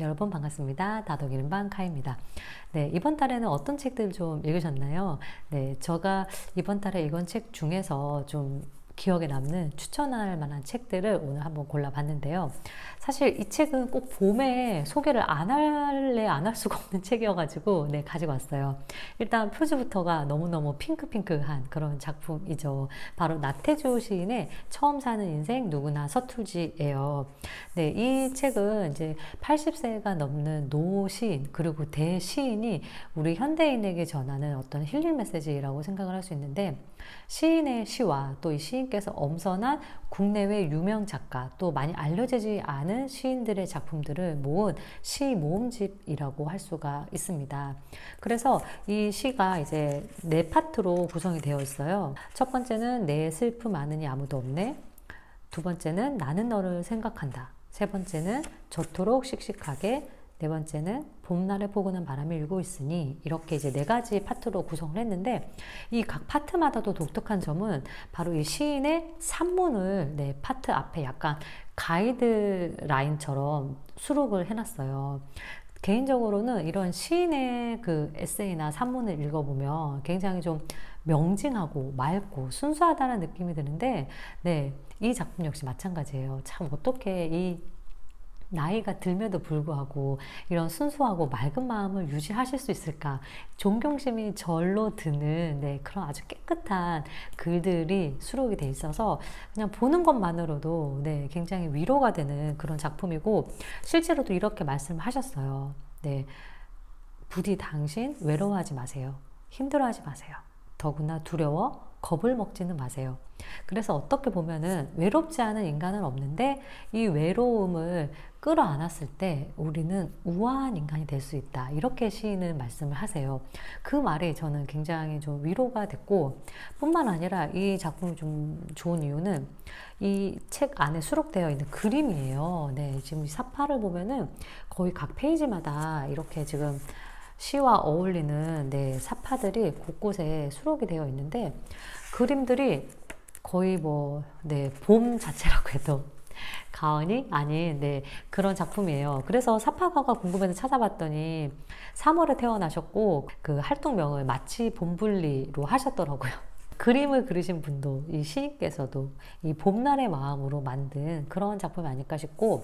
여러분 반갑습니다. 다독이는 방 카입니다. 네, 이번 달에는 어떤 책들 좀 읽으셨나요? 네, 제가 이번 달에 읽은 책 중에서 좀 기억에 남는 추천할 만한 책들을 오늘 한번 골라봤는데요. 사실 이 책은 꼭 봄에 소개를 안 할래 안 할 수가 없는 책이어가지고 네 가지고 왔어요. 일단 표지부터가 너무너무 핑크핑크한 그런 작품이죠. 바로 나태주 시인의 처음 사는 인생 누구나 서툴지예요. 네, 이 책은 이제 80세가 넘는 노 시인 그리고 대시인이 우리 현대인에게 전하는 어떤 힐링 메시지라고 생각을 할 수 있는데 시인의 시와 또 이 시인께서 엄선한 국내외 유명 작가 또 많이 알려지지 않은 시인들의 작품들을 모은 시 모음집이라고 할 수가 있습니다. 그래서 이 시가 이제 네 파트로 구성이 되어 있어요. 첫 번째는 내 슬픔 아느니 아무도 없네. 두 번째는 나는 너를 생각한다. 세 번째는 저토록 씩씩하게 네 번째는 봄날에 포근한 바람이 일고 있으니 이렇게 이제 네 가지 파트로 구성을 했는데 이 각 파트마다도 독특한 점은 바로 이 시인의 산문을 네 파트 앞에 약간 가이드 라인처럼 수록을 해놨어요. 개인적으로는 이런 시인의 그 에세이나 산문을 읽어보면 굉장히 좀 명징하고 맑고 순수하다는 느낌이 드는데, 네, 이 작품 역시 마찬가지예요. 참 어떻게 이 나이가 들면도 불구하고 이런 순수하고 맑은 마음을 유지하실 수 있을까? 존경심이 절로 드는 네, 그런 아주 깨끗한 글들이 수록이 돼 있어서 그냥 보는 것만으로도 네, 굉장히 위로가 되는 그런 작품이고 실제로도 이렇게 말씀을 하셨어요. 네. 부디 당신 외로워하지 마세요. 힘들어하지 마세요. 더구나 두려워 겁을 먹지는 마세요. 그래서 어떻게 보면은 외롭지 않은 인간은 없는데 이 외로움을 끌어안았을 때 우리는 우아한 인간이 될 수 있다. 이렇게 시인은 말씀을 하세요. 그 말이 저는 굉장히 좀 위로가 됐고 뿐만 아니라 이 작품이 좀 좋은 이유는 이 책 안에 수록되어 있는 그림이에요. 네, 지금 사파를 보면은 거의 각 페이지마다 이렇게 지금 시와 어울리는 네, 사파들이 곳곳에 수록이 되어 있는데 그림들이 거의 뭐, 네, 봄 자체라고 해도 가언이 아닌 네, 그런 작품이에요. 그래서 사파가가 궁금해서 찾아봤더니 3월에 태어나셨고 그 활동명을 마치 봄불리로 하셨더라고요. 그림을 그리신 분도 이 시인께서도 이 봄날의 마음으로 만든 그런 작품이 아닐까 싶고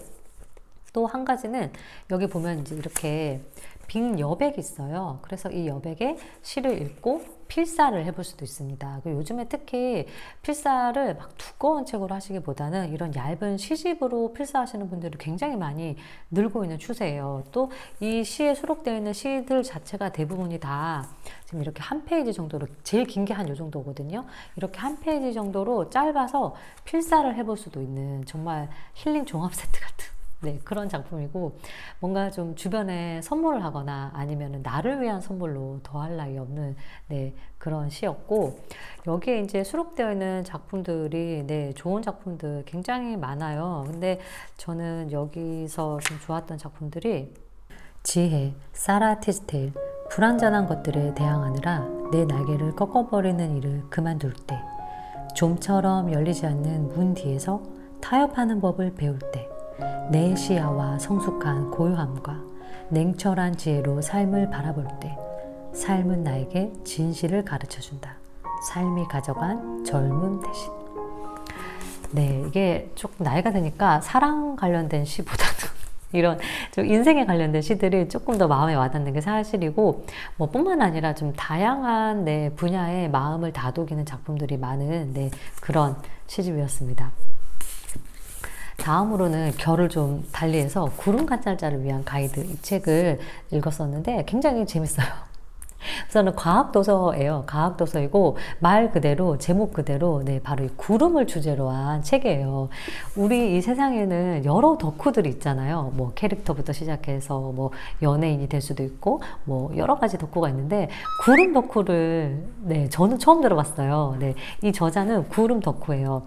또 한 가지는 여기 보면 이제 이렇게 빙 여백이 있어요. 그래서 이 여백에 시를 읽고 필사를 해볼 수도 있습니다. 요즘에 특히 필사를 막 두꺼운 책으로 하시기보다는 이런 얇은 시집으로 필사하시는 분들이 굉장히 많이 늘고 있는 추세예요. 또 이 시에 수록되어 있는 시들 자체가 대부분이 다 지금 이렇게 한 페이지 정도로 제일 긴 게 한 요 정도거든요. 이렇게 한 페이지 정도로 짧아서 필사를 해볼 수도 있는 정말 힐링 종합 세트 같은 네, 그런 작품이고 뭔가 좀 주변에 선물을 하거나 아니면 나를 위한 선물로 더할 나위 없는 네, 그런 시였고 여기에 이제 수록되어 있는 작품들이 네, 좋은 작품들 굉장히 많아요. 근데 저는 여기서 좀 좋았던 작품들이 지혜, 사라 티스테일, 불완전한 것들에 대항하느라 내 날개를 꺾어버리는 일을 그만둘 때, 좀처럼 열리지 않는 문 뒤에서 타협하는 법을 배울 때, 내 시야와 성숙한 고요함과 냉철한 지혜로 삶을 바라볼 때 삶은 나에게 진실을 가르쳐 준다. 삶이 가져간 젊음 대신. 네, 이게 조금 나이가 드니까 사랑 관련된 시보다도 이런 좀 인생에 관련된 시들이 조금 더 마음에 와닿는 게 사실이고 뭐 뿐만 아니라 좀 다양한 네, 분야의 마음을 다독이는 작품들이 많은 네, 그런 시집이었습니다. 다음으로는 결을 좀 달리해서 구름 관찰자를 위한 가이드 이 책을 읽었었는데 굉장히 재밌어요. 우선은 과학 도서예요. 과학 도서이고 말 그대로 제목 그대로 네 바로 이 구름을 주제로 한 책이에요. 우리 이 세상에는 여러 덕후들이 있잖아요. 뭐 캐릭터부터 시작해서 뭐 연예인이 될 수도 있고 뭐 여러 가지 덕후가 있는데 구름 덕후를 네 저는 처음 들어봤어요. 네이 저자는 구름 덕후예요.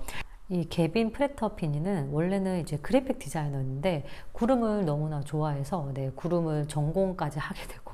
이 개빈 프레터피니는 원래는 이제 그래픽 디자이너인데 구름을 너무나 좋아해서 네, 구름을 전공까지 하게 되고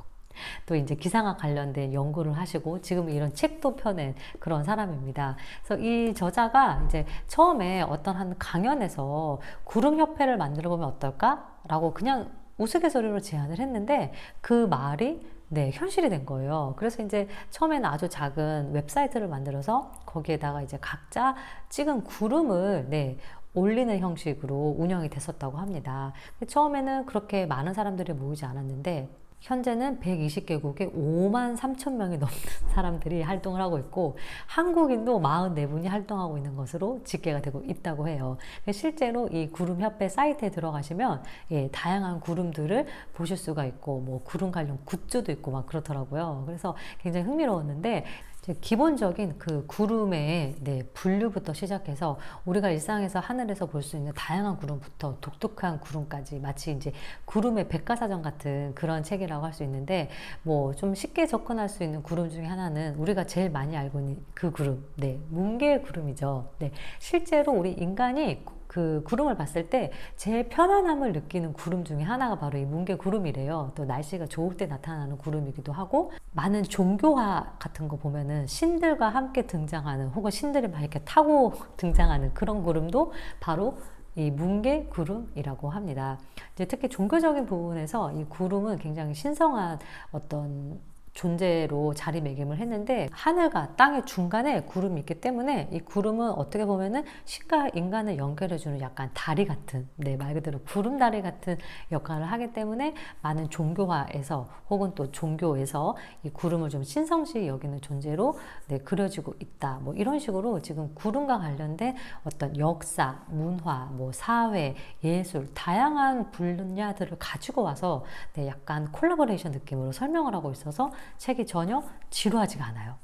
또 이제 기상학 관련된 연구를 하시고 지금 이런 책도 펴낸 그런 사람입니다. 그래서 이 저자가 이제 처음에 어떤 한 강연에서 구름협회를 만들어 보면 어떨까 라고 그냥 우스갯소리로 제안을 했는데 그 말이 네, 현실이 된 거예요. 그래서 이제 처음에는 아주 작은 웹사이트를 만들어서 거기에다가 이제 각자 찍은 구름을 네, 올리는 형식으로 운영이 됐었다고 합니다. 처음에는 그렇게 많은 사람들이 모이지 않았는데 현재는 120개국에 5만 3천 명이 넘는 사람들이 활동을 하고 있고 한국인도 44분이 활동하고 있는 것으로 집계가 되고 있다고 해요. 실제로 이 구름협회 사이트에 들어가시면 예, 다양한 구름들을 보실 수가 있고 뭐 구름 관련 굿즈도 있고 막 그렇더라고요. 그래서 굉장히 흥미로웠는데 기본적인 그 구름의 네, 분류부터 시작해서 우리가 일상에서 하늘에서 볼 수 있는 다양한 구름부터 독특한 구름까지 마치 이제 구름의 백과사전 같은 그런 책이라고 할 수 있는데 뭐 좀 쉽게 접근할 수 있는 구름 중에 하나는 우리가 제일 많이 알고 있는 그 구름, 네, 뭉게 구름이죠. 네, 실제로 우리 인간이 그 구름을 봤을 때 제일 편안함을 느끼는 구름 중에 하나가 바로 이 뭉게 구름이래요. 또 날씨가 좋을 때 나타나는 구름이기도 하고 많은 종교화 같은 거 보면은 신들과 함께 등장하는 혹은 신들이 막 이렇게 타고 등장하는 그런 구름도 바로 이 뭉게 구름이라고 합니다. 이제 특히 종교적인 부분에서 이 구름은 굉장히 신성한 어떤 존재로 자리매김을 했는데 하늘과 땅의 중간에 구름이 있기 때문에 이 구름은 어떻게 보면은 신과 인간을 연결해주는 약간 다리 같은 네, 말 그대로 구름 다리 같은 역할을 하기 때문에 많은 종교화에서 혹은 또 종교에서 이 구름을 좀 신성시 여기는 존재로 네, 그려지고 있다. 뭐 이런 식으로 지금 구름과 관련된 어떤 역사, 문화, 뭐 사회, 예술 다양한 분야들을 가지고 와서 네, 약간 콜라보레이션 느낌으로 설명을 하고 있어서 책이 전혀 지루하지가 않아요.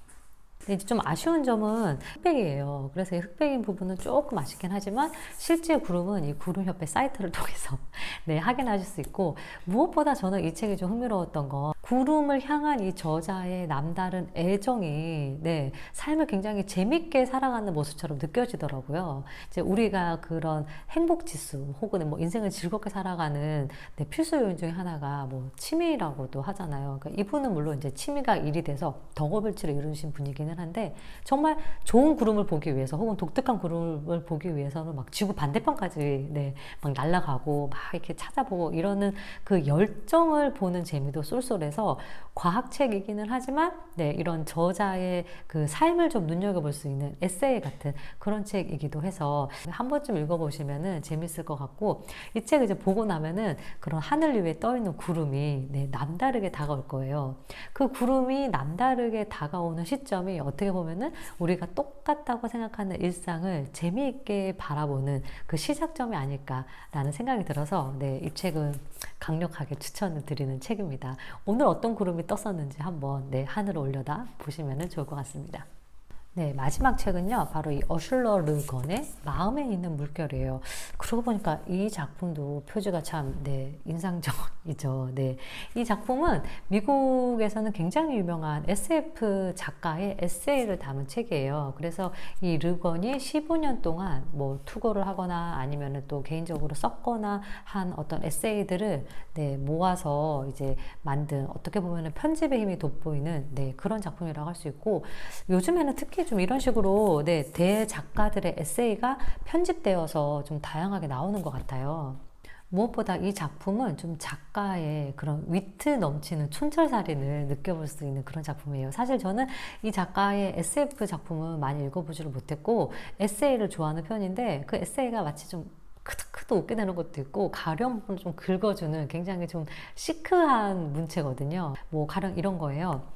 근데 이제 좀 아쉬운 점은 흑백이에요. 그래서 이 흑백인 부분은 조금 아쉽긴 하지만 실제 구름은 이 구름협회 사이트를 통해서 네, 확인하실 수 있고 무엇보다 저는 이 책이 좀 흥미로웠던 건 구름을 향한 이 저자의 남다른 애정이 네, 삶을 굉장히 재밌게 살아가는 모습처럼 느껴지더라고요. 이제 우리가 그런 행복 지수 혹은 뭐 인생을 즐겁게 살아가는 네, 필수 요인 중에 하나가 뭐 취미라고도 하잖아요. 그러니까 이분은 물론 이제 취미가 일이 돼서 덕업일치를 이루신 분이기는 한데 정말 좋은 구름을 보기 위해서 혹은 독특한 구름을 보기 위해서는 막 지구 반대편까지 네, 막 날아가고 막 이렇게 찾아보고 이러는 그 열정을 보는 재미도 쏠쏠해 서 과학책이기는 하지만 네, 이런 저자의 그 삶을 좀 눈여겨볼 수 있는 에세이 같은 그런 책이기도 해서 한 번쯤 읽어보시면은 재밌을 것 같고 이 책 이제 보고 나면은 그런 하늘 위에 떠 있는 구름이 네, 남다르게 다가올 거예요. 그 구름이 남다르게 다가오는 시점이 어떻게 보면은 우리가 똑같다고 생각하는 일상을 재미있게 바라보는 그 시작점이 아닐까라는 생각이 들어서 네, 이 책은 강력하게 추천을 드리는 책입니다. 오늘 어떤 구름이 떴었는지 한번 네, 하늘을 올려다 보시면 좋을 것 같습니다. 네, 마지막 책은요, 바로 이 어슐러 르건의 마음에 있는 물결이에요. 그러고 보니까 이 작품도 표지가 참, 네, 인상적이죠. 네. 이 작품은 미국에서는 굉장히 유명한 SF 작가의 에세이를 담은 책이에요. 그래서 이 르건이 15년 동안 뭐 투고를 하거나 아니면 또 개인적으로 썼거나 한 어떤 에세이들을 네, 모아서 이제 만든 어떻게 보면 편집의 힘이 돋보이는 네, 그런 작품이라고 할 수 있고 요즘에는 특히 특히 좀 이런 식으로 네, 대작가들의 에세이가 편집되어서 좀 다양하게 나오는 것 같아요. 무엇보다 이 작품은 좀 작가의 그런 위트 넘치는 촌철살인을 느껴볼 수 있는 그런 작품이에요. 사실 저는 이 작가의 SF 작품은 많이 읽어보지를 못했고 에세이를 좋아하는 편인데 그 에세이가 마치 좀 크득크득 웃게 되는 것도 있고 가령 좀 긁어주는 굉장히 좀 시크한 문체거든요. 뭐 가령 이런 거예요.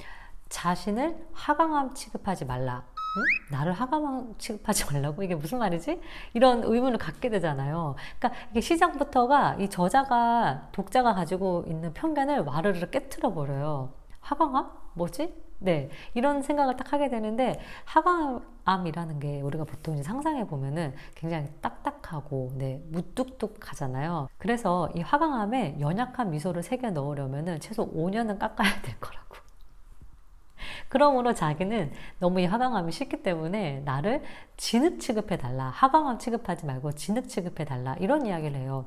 자신을 하강함 취급하지 말라. 응? 나를 하가망 취급하지 말라고 이게 무슨 말이지? 이런 의문을 갖게 되잖아요. 그러니까 이게 시작부터가 이 저자가 독자가 가지고 있는 편견을 와르르 깨트려 버려요. 하강암? 뭐지? 네. 이런 생각을 딱 하게 되는데, 하강암이라는 게 우리가 보통 상상해 보면은 굉장히 딱딱하고, 네, 무뚝뚝하잖아요. 그래서 이 화강암에 연약한 미소를 새겨 넣으려면은 최소 5년은 깎아야 될 거라고. 그러므로 자기는 너무 이 하강함이 싫기 때문에 나를 진흙 취급해달라. 하강함 취급하지 말고 진흙 취급해달라. 이런 이야기를 해요.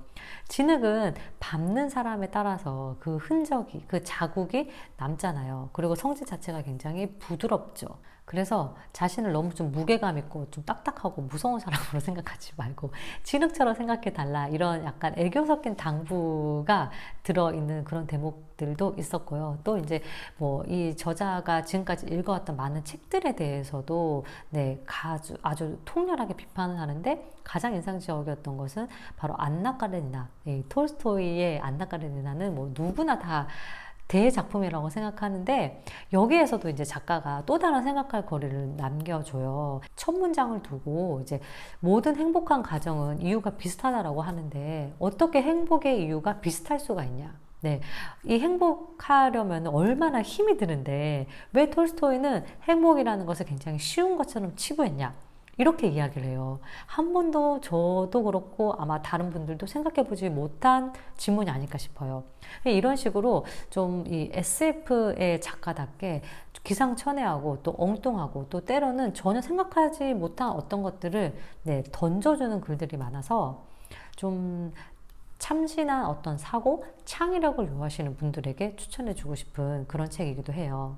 진흙은 밟는 사람에 따라서 그 흔적이, 그 자국이 남잖아요. 그리고 성질 자체가 굉장히 부드럽죠. 그래서 자신을 너무 좀 무게감 있고 좀 딱딱하고 무서운 사람으로 생각하지 말고 진흙처럼 생각해 달라 이런 약간 애교 섞인 당부가 들어있는 그런 대목들도 있었고요. 또 이제 뭐 이 저자가 지금까지 읽어왔던 많은 책들에 대해서도 네 아주 아주 통렬하게 비판을 하는데 가장 인상적이었던 것은 바로 안나 까레니나 이 톨스토이의 안나 까레니나는 뭐 누구나 다 대작품이라고 생각하는데 여기에서도 이제 작가가 또 다른 생각할 거리를 남겨줘요. 첫 문장을 두고 이제 모든 행복한 가정은 이유가 비슷하다라고 하는데 어떻게 행복의 이유가 비슷할 수가 있냐? 네, 이 행복하려면 얼마나 힘이 드는데 왜 톨스토이는 행복이라는 것을 굉장히 쉬운 것처럼 치부했냐? 이렇게 이야기를 해요. 한 번도 저도 그렇고 아마 다른 분들도 생각해 보지 못한 질문이 아닐까 싶어요. 이런 식으로 좀 이 SF의 작가답게 기상천외하고 또 엉뚱하고 또 때로는 전혀 생각하지 못한 어떤 것들을 네, 던져주는 글들이 많아서 좀 참신한 어떤 사고, 창의력을 요하시는 분들에게 추천해 주고 싶은 그런 책이기도 해요.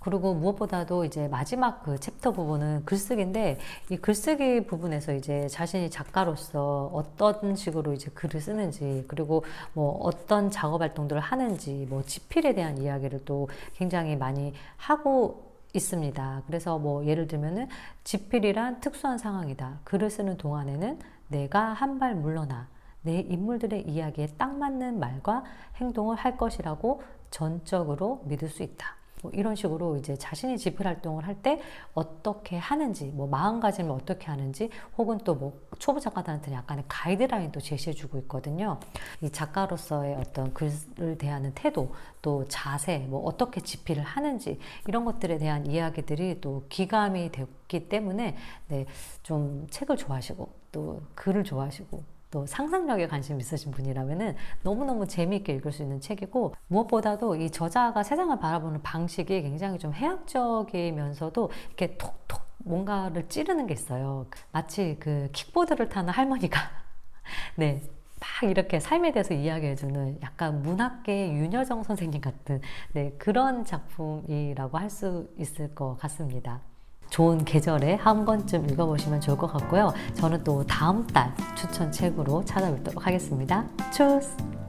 그리고 무엇보다도 이제 마지막 그 챕터 부분은 글쓰기인데 이 글쓰기 부분에서 이제 자신이 작가로서 어떤 식으로 이제 글을 쓰는지 그리고 뭐 어떤 작업 활동들을 하는지 뭐 지필에 대한 이야기를 또 굉장히 많이 하고 있습니다. 그래서 뭐 예를 들면은 지필이란 특수한 상황이다. 글을 쓰는 동안에는 내가 한 발 물러나 내 인물들의 이야기에 딱 맞는 말과 행동을 할 것이라고 전적으로 믿을 수 있다. 뭐 이런 식으로 이제 자신이 집필 활동을 할 때 어떻게 하는지, 뭐 마음가짐을 어떻게 하는지, 혹은 또 뭐 초보 작가들한테 약간의 가이드라인도 제시해주고 있거든요. 이 작가로서의 어떤 글을 대하는 태도, 또 자세, 뭐 어떻게 집필을 하는지 이런 것들에 대한 이야기들이 또 기감이 됐기 때문에 네, 좀 책을 좋아하시고 또 글을 좋아하시고 또 상상력에 관심 있으신 분이라면은 너무너무 재미있게 읽을 수 있는 책이고 무엇보다도 이 저자가 세상을 바라보는 방식이 굉장히 좀 해학적이면서도 이렇게 톡톡 뭔가를 찌르는 게 있어요. 마치 그 킥보드를 타는 할머니가 네. 막 이렇게 삶에 대해서 이야기해주는 약간 문학계의 윤여정 선생님 같은 네, 그런 작품이라고 할 수 있을 것 같습니다. 좋은 계절에 한 번쯤 읽어보시면 좋을 것 같고요. 저는 또 다음 달 추천 책으로 찾아뵙도록 하겠습니다. 추스!